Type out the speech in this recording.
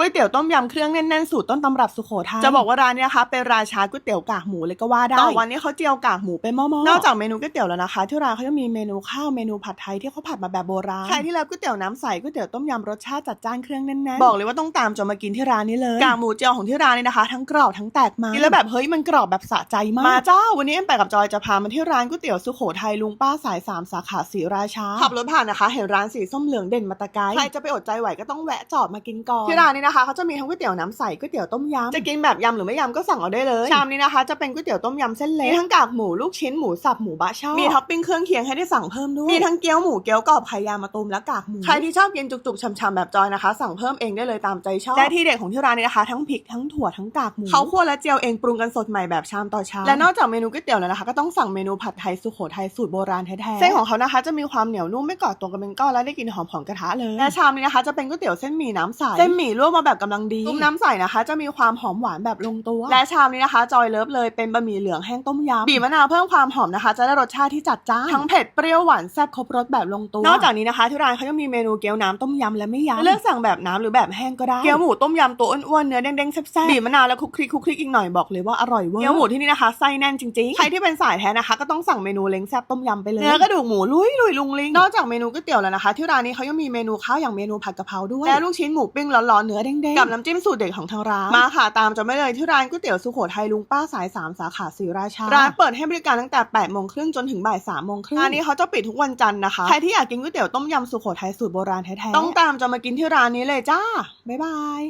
ก๋วยเตี๋ยวต้มยำเครื่องแน่นๆสูตรต้นตำรับสุโขทัยจะบอกว่าร้านเนี้ยนะคะเป็นราชาก๋วยเตี๋ยวกากหมูเลยก็ว่าได้ต่อวันนี้เขาเจียวกากหมูเป็นหม้อๆนอกจากเมนูก๋วยเตี๋ยวแล้วนะคะ ที่ร้านเขายังมีเมนูข้าวเมนูผัดไทยที่เขาผัดมาแบบโบราณใครที่เลิฟก๋วยเตี๋ยวน้ำใสก๋วยเตี๋ยวต้มยำรสชาติจัดจ้านเครื่องแน่นๆบอกเลยว่าต้องตามจนมากินที่ร้านนี้เลยกากหมูเจียวของที่ร้านนี่นะคะ ทั้งกรอบทั้งแตกมันกินแล้วแบบเฮ้ยมันกรอบแบบสะใจมากมาจ้าวันนี้เอ็มไปกับจอยจะพามาที่ร้านก๋วยเตี๋ยวสุโขทัยลุงป้าสายสามสาขาศรีราชาขับรถผ่านนะคะ เห็นร้านสีส้มเหลืองเด่นมาแตะไกลใครจะไปอดใจไหวก็ต้องแวะจอดมากินก่อนที่ร้านนี้นะคะเขาจะมีทั้งก๋วยเตี๋ยวน้ำใสก๋วยเตี๋ยวต้มยำจะกินแบบยำหรือไม่ยำก็สั่งเอาได้เลย ชามนี้นะคะจะเป็นก๋วยเตี๋ยวต้มยำเส้นเล็กมีทั้งกากหมูลูกชิ้นหมูสับหมูบะช่อมีท็อปปิ้งเครื่องเคียงให้ได้สั่งเพิ่มด้วยมีทั้งเกี๊ยวหมูเกี๊ยวกรอบไข่ยามาตุมและกากหมูใครที่ชอบกินจุกๆช่ำๆแบบจอยนะคะ สั่งเพิ่มเองได้เลยตามใจชอบและที่เด็ดของที่ร้านนี้นะคะทั้งพริกทั้งถั่วทั้งกากหมูเขาคั่วและเจียวเองปรุงกันสดใหม่แบบชามต่อชามและนอกจากเมนูก๋วยเตี๋ยวแล้วนะคะก็ต้องสั่งเมนูผัดไทยสุโขทัยสูตรโบราณแท้ๆเส้นของเขานะคะจะมีความเหนียวนุ่มไม่เกาะตัวกันเป็นก้อนและได้กลิ่นหอมของกระทะเลยและชามนี้นะคะจะเป็นก๋วยเตี๋ยวเส้นหมี่น้ำใสเส้นหมี่ลวกมาแบบกำลังดีซุปน้ำใสนะคะ จะมีความหอมหวานแบบลงตัว และชามนี้นะคะจอยเลิฟเลยเป็นบะหมี่เหลืองแห้งต้มยำบีบมะนาวเพิ่มความหอมนะคะ จะได้รสชาติที่จัดจ้านทั้งเผ็ดเปรี้ยวหวานแซ่บครบรสแบบลงตัวนอกจากนี้นะคะที่ร้านเขายังมีเมนูเกี๊ยวน้ำต้มยำและไม่ยำเลือกสั่งแบบน้ำหรือแบบแห้งก็ได้เกี๊ยวหมูต้มยำตัวอ้วนๆเนื้อแดงๆแซ่บๆบีบมะนาวแล้วคลุกคลิกคลุกคลิกอีกหน่อยบอกเลยว่าอร่อยเวอร์เกี๊ยวหมูที่นี่นะคะไส้แน่นจริงๆใครที่เป็นสายแท้นะคะก็ต้องสั่งเมนูเล้งแซ่บต้มยำไปเลยเนื้อกระดูกหมูลุยลุยลุงลิงนอกจากเมนูก๋วยเตี๋ยวแล้วนะคะ ที่ร้านนี้เขายังมีเมนูข้าวอย่างเมนูผัดกะเพราด้วยและลูกชิ้นหมูปิ้งร้อนๆเนื้อแดงๆกับน้ำจิ้มสูตรเด็ดของทางร้านมาค่ะตามจะไม่เลยที่ร้านก๋วยเตี๋ยวสุโขทัยลุงป้าสายสามสาขาศรีราชาร้านเปิดให้บริการตั้งแต่8โมงครึ่งจนถึงบ่าย3โมงครึ่งร้านนี้เขาจะปิดทุกวันจันทร์นะคะใครที่อยากกินก๋วยเตี๋ยวต้มยำสุโขทัยสูตรโบราณแท้ๆต้องตามจะมากินที่ร้านนี้เลยจ้าบ๊ายบาย